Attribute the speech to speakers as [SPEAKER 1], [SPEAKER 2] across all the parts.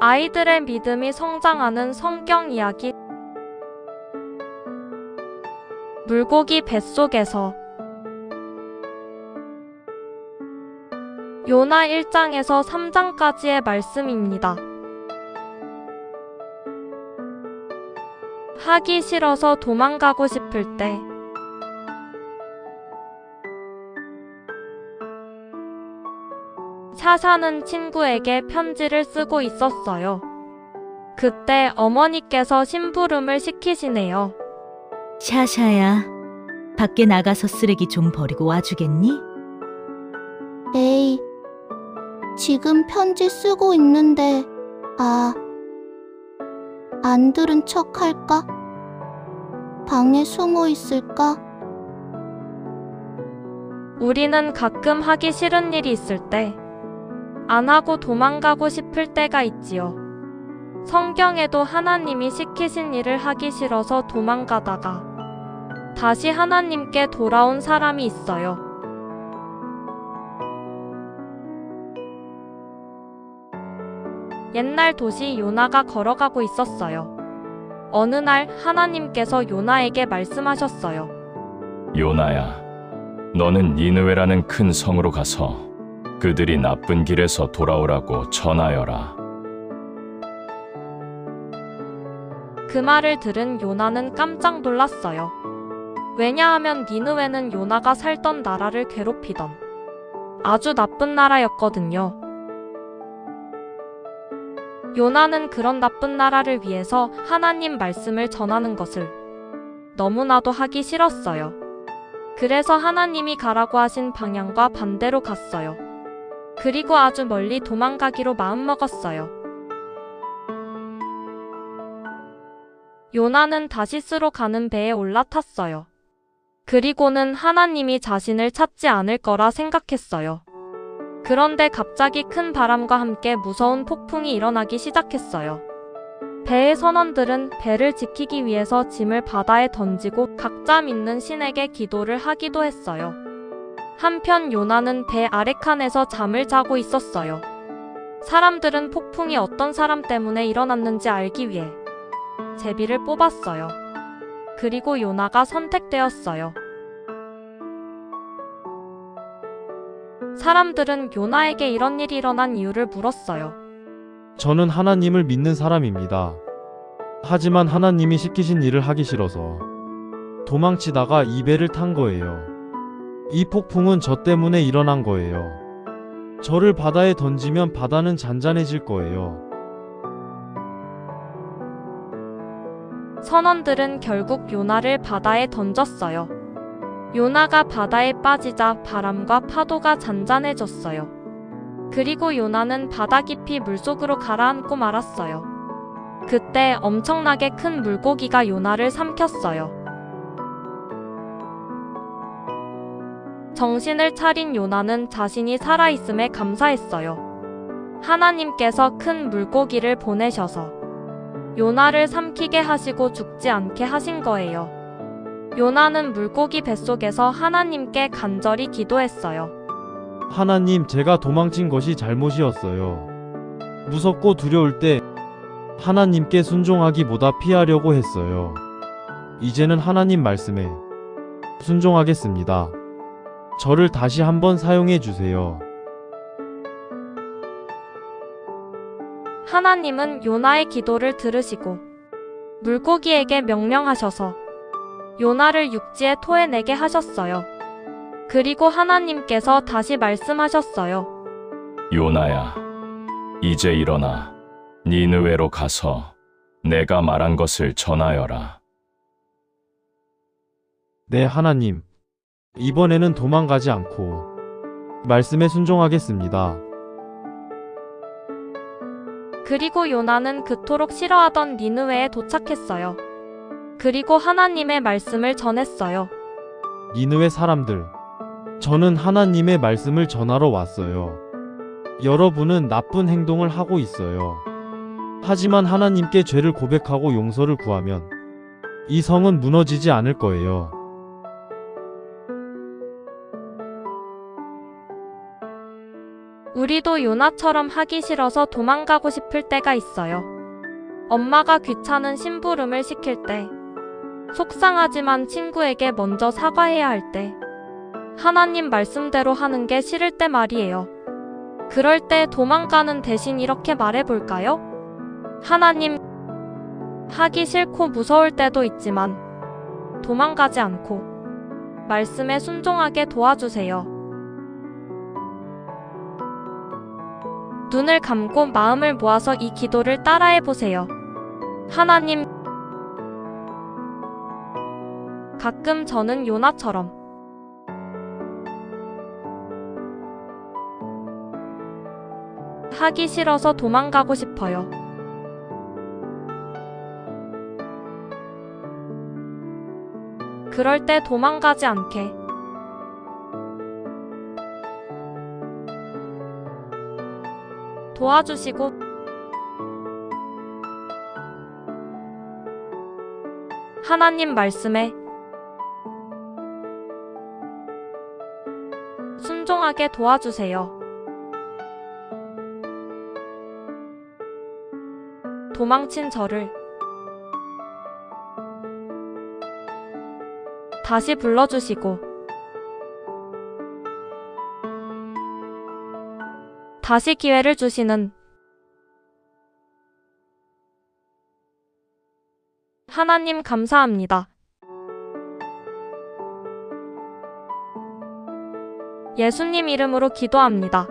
[SPEAKER 1] 아이들의 믿음이 성장하는 성경 이야기. 물고기 뱃속에서 요나 1장에서 3장까지의 말씀입니다. 하기 싫어서 도망가고 싶을 때 샤샤는 친구에게 편지를 쓰고 있었어요. 그때 어머니께서 심부름을 시키시네요.
[SPEAKER 2] 샤샤야, 밖에 나가서 쓰레기 좀 버리고 와주겠니?
[SPEAKER 3] 에이, 지금 편지 쓰고 있는데, 아, 안 들은 척 할까? 방에 숨어 있을까?
[SPEAKER 1] 우리는 가끔 하기 싫은 일이 있을 때, 안 하고 도망가고 싶을 때가 있지요. 성경에도 하나님이 시키신 일을 하기 싫어서 도망가다가 다시 하나님께 돌아온 사람이 있어요. 옛날 도시 요나가 걸어가고 있었어요. 어느 날 하나님께서 요나에게 말씀하셨어요.
[SPEAKER 4] 요나야, 너는 니느웨라는 큰 성으로 가서 그들이 나쁜 길에서 돌아오라고 전하여라.
[SPEAKER 1] 그 말을 들은 요나는 깜짝 놀랐어요. 왜냐하면 니느웨는 요나가 살던 나라를 괴롭히던 아주 나쁜 나라였거든요. 요나는 그런 나쁜 나라를 위해서 하나님 말씀을 전하는 것을 너무나도 하기 싫었어요. 그래서 하나님이 가라고 하신 방향과 반대로 갔어요. 그리고 아주 멀리 도망가기로 마음먹었어요. 요나는 다시스로 가는 배에 올라탔어요. 그리고는 하나님이 자신을 찾지 않을 거라 생각했어요. 그런데 갑자기 큰 바람과 함께 무서운 폭풍이 일어나기 시작했어요. 배의 선원들은 배를 지키기 위해서 짐을 바다에 던지고 각자 믿는 신에게 기도를 하기도 했어요. 한편 요나는 배 아래칸에서 잠을 자고 있었어요. 사람들은 폭풍이 어떤 사람 때문에 일어났는지 알기 위해 제비를 뽑았어요. 그리고 요나가 선택되었어요. 사람들은 요나에게 이런 일이 일어난 이유를 물었어요.
[SPEAKER 5] 저는 하나님을 믿는 사람입니다. 하지만 하나님이 시키신 일을 하기 싫어서 도망치다가 이 배를 탄 거예요. 이 폭풍은 저 때문에 일어난 거예요. 저를 바다에 던지면 바다는 잔잔해질 거예요.
[SPEAKER 1] 선원들은 결국 요나를 바다에 던졌어요. 요나가 바다에 빠지자 바람과 파도가 잔잔해졌어요. 그리고 요나는 바다 깊이 물속으로 가라앉고 말았어요. 그때 엄청나게 큰 물고기가 요나를 삼켰어요. 정신을 차린 요나는 자신이 살아있음에 감사했어요. 하나님께서 큰 물고기를 보내셔서 요나를 삼키게 하시고 죽지 않게 하신 거예요. 요나는 물고기 뱃속에서 하나님께 간절히 기도했어요.
[SPEAKER 5] 하나님, 제가 도망친 것이 잘못이었어요. 무섭고 두려울 때 하나님께 순종하기보다 피하려고 했어요. 이제는 하나님 말씀에 순종하겠습니다. 저를 다시 한번 사용해 주세요.
[SPEAKER 1] 하나님은 요나의 기도를 들으시고 물고기에게 명령하셔서 요나를 육지에 토해내게 하셨어요. 그리고 하나님께서 다시 말씀하셨어요.
[SPEAKER 4] 요나야, 이제 일어나 니느웨로 가서 내가 말한 것을 전하여라.
[SPEAKER 5] 네, 하나님. 이번에는 도망가지 않고 말씀에 순종하겠습니다.
[SPEAKER 1] 그리고 요나는 그토록 싫어하던 니느웨에 도착했어요. 그리고 하나님의 말씀을 전했어요.
[SPEAKER 5] 니느웨 사람들, 저는 하나님의 말씀을 전하러 왔어요. 여러분은 나쁜 행동을 하고 있어요. 하지만 하나님께 죄를 고백하고 용서를 구하면 이 성은 무너지지 않을 거예요.
[SPEAKER 1] 우리도 요나처럼 하기 싫어서 도망가고 싶을 때가 있어요. 엄마가 귀찮은 심부름을 시킬 때, 속상하지만 친구에게 먼저 사과해야 할 때, 하나님 말씀대로 하는 게 싫을 때 말이에요. 그럴 때 도망가는 대신 이렇게 말해볼까요? 하나님, 하기 싫고 무서울 때도 있지만, 도망가지 않고, 말씀에 순종하게 도와주세요. 눈을 감고 마음을 모아서 이 기도를 따라해 보세요. 하나님, 가끔 저는 요나처럼 하기 싫어서 도망가고 싶어요. 그럴 때 도망가지 않게 도와주시고 하나님 말씀에 순종하게 도와주세요. 도망친 저를 다시 불러주시고 다시 기회를 주시는 하나님 감사합니다. 예수님 이름으로 기도합니다.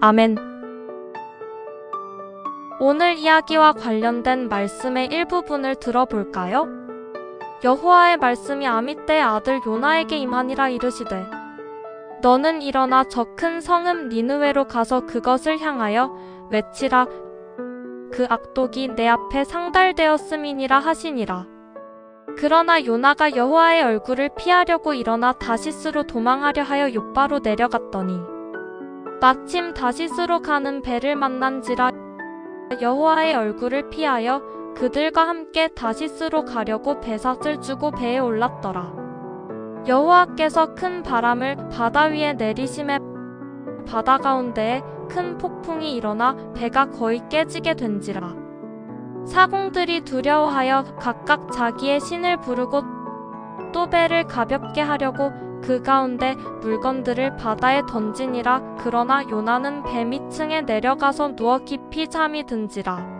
[SPEAKER 1] 아멘. 오늘 이야기와 관련된 말씀의 일부분을 들어볼까요? 여호와의 말씀이 아미떼의 아들 요나에게 임하니라 이르시되 너는 일어나 저 큰 성읍 니느웨로 가서 그것을 향하여 외치라. 그 악독이 내 앞에 상달되었음이니라 하시니라. 그러나 요나가 여호와의 얼굴을 피하려고 일어나 다시스로 도망하려 하여 요바로 내려갔더니 마침 다시스로 가는 배를 만난지라 여호와의 얼굴을 피하여 그들과 함께 다시스로 가려고 배삿을 주고 배에 올랐더라. 여호와께서 큰 바람을 바다 위에 내리심에 바다 가운데에 큰 폭풍이 일어나 배가 거의 깨지게 된지라. 사공들이 두려워하여 각각 자기의 신을 부르고 또 배를 가볍게 하려고 그 가운데 물건들을 바다에 던지니라 그러나 요나는 배 밑층에 내려가서 누워 깊이 잠이 든지라.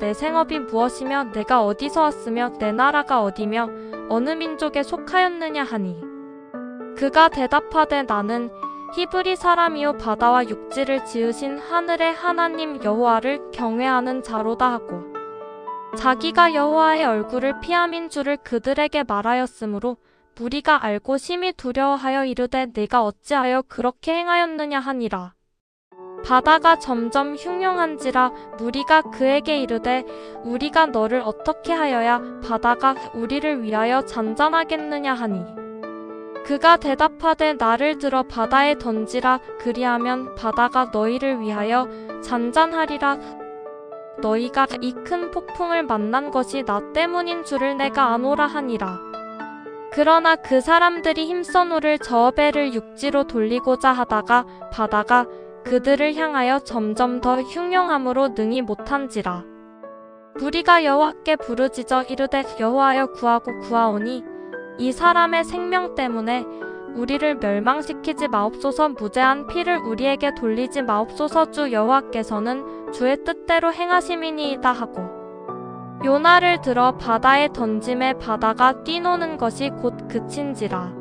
[SPEAKER 1] 내 생업이 무엇이며 내가 어디서 왔으며 내 나라가 어디며 어느 민족에 속하였느냐 하니. 그가 대답하되 나는 히브리 사람이요 바다와 육지를 지으신 하늘의 하나님 여호와를 경외하는 자로다 하고 자기가 여호와의 얼굴을 피함인 줄을 그들에게 말하였으므로 무리가 알고 심히 두려워하여 이르되 내가 어찌하여 그렇게 행하였느냐 하니라 바다가 점점 흉흉한지라 무리가 그에게 이르되 우리가 너를 어떻게 하여야 바다가 우리를 위하여 잔잔하겠느냐 하니? 그가 대답하되 나를 들어 바다에 던지라. 그리하면 바다가 너희를 위하여 잔잔하리라. 너희가 이 큰 폭풍을 만난 것이 나 때문인 줄을 내가 아노라 하니라. 그러나 그 사람들이 힘써 노를 저 배를 육지로 돌리고자 하다가 바다가 그들을 향하여 점점 더 흉흉함으로 능히 못한지라. 무리가 여호와께 부르짖어 이르되 여호와여 구하고 구하오니 이 사람의 생명 때문에 우리를 멸망시키지 마옵소서 무죄한 피를 우리에게 돌리지 마옵소서 주 여호와께서는 주의 뜻대로 행하심이니이다 하고 요나를 들어 바다에 던짐에 바다가 뛰노는 것이 곧 그친지라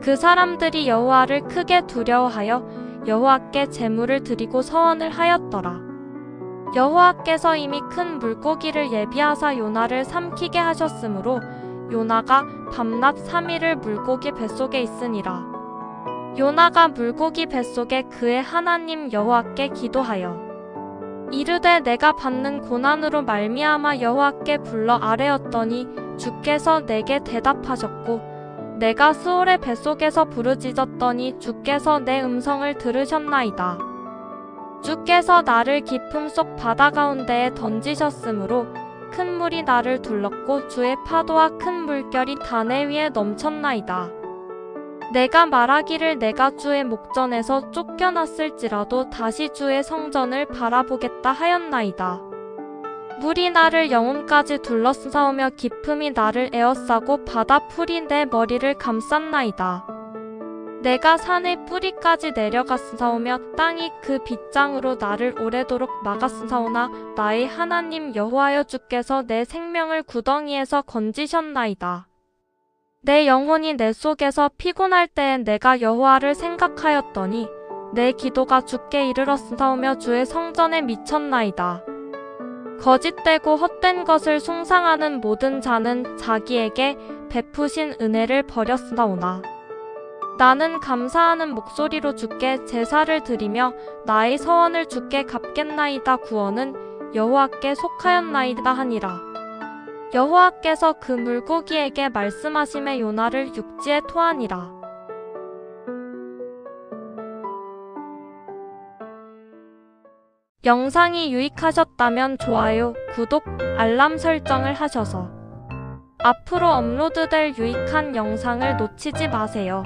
[SPEAKER 1] 그 사람들이 여호와를 크게 두려워하여 여호와께 제물을 드리고 서원을 하였더라. 여호와께서 이미 큰 물고기를 예비하사 요나를 삼키게 하셨으므로 요나가 밤낮 3일을 물고기 뱃속에 있으니라. 요나가 물고기 뱃속에 그의 하나님 여호와께 기도하여 이르되 내가 받는 고난으로 말미암아 여호와께 불러 아뢰었더니 주께서 내게 대답하셨고 내가 수월의 뱃속에서 부르짖었더니 주께서 내 음성을 들으셨나이다. 주께서 나를 깊음 속 바다 가운데에 던지셨으므로 큰 물이 나를 둘렀고 주의 파도와 큰 물결이 단에 위에 넘쳤나이다. 내가 말하기를 내가 주의 목전에서 쫓겨났을지라도 다시 주의 성전을 바라보겠다 하였나이다. 물이 나를 영혼까지 둘러싸오며 깊음이 나를 에워싸고 바다 풀이 내 머리를 감쌌나이다. 내가 산의 뿌리까지 내려갔사오며 땅이 그 빗장으로 나를 오래도록 막았사오나 나의 하나님 여호와여 주께서 내 생명을 구덩이에서 건지셨나이다. 내 영혼이 내 속에서 피곤할 때엔 내가 여호와를 생각하였더니 내 기도가 주께 이르렀사오며 주의 성전에 미쳤나이다. 거짓되고 헛된 것을 숭상하는 모든 자는 자기에게 베푸신 은혜를 버렸사오나. 나는 감사하는 목소리로 주께 제사를 드리며 나의 서원을 주께 갚겠나이다 구원은 여호와께 속하였나이다 하니라. 여호와께서 그 물고기에게 말씀하심에 요나를 육지에 토하니라 영상이 유익하셨다면 좋아요, 구독, 알람 설정을 하셔서 앞으로 업로드될 유익한 영상을 놓치지 마세요.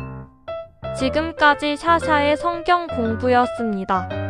[SPEAKER 1] 지금까지 샤샤의 성경 공부였습니다.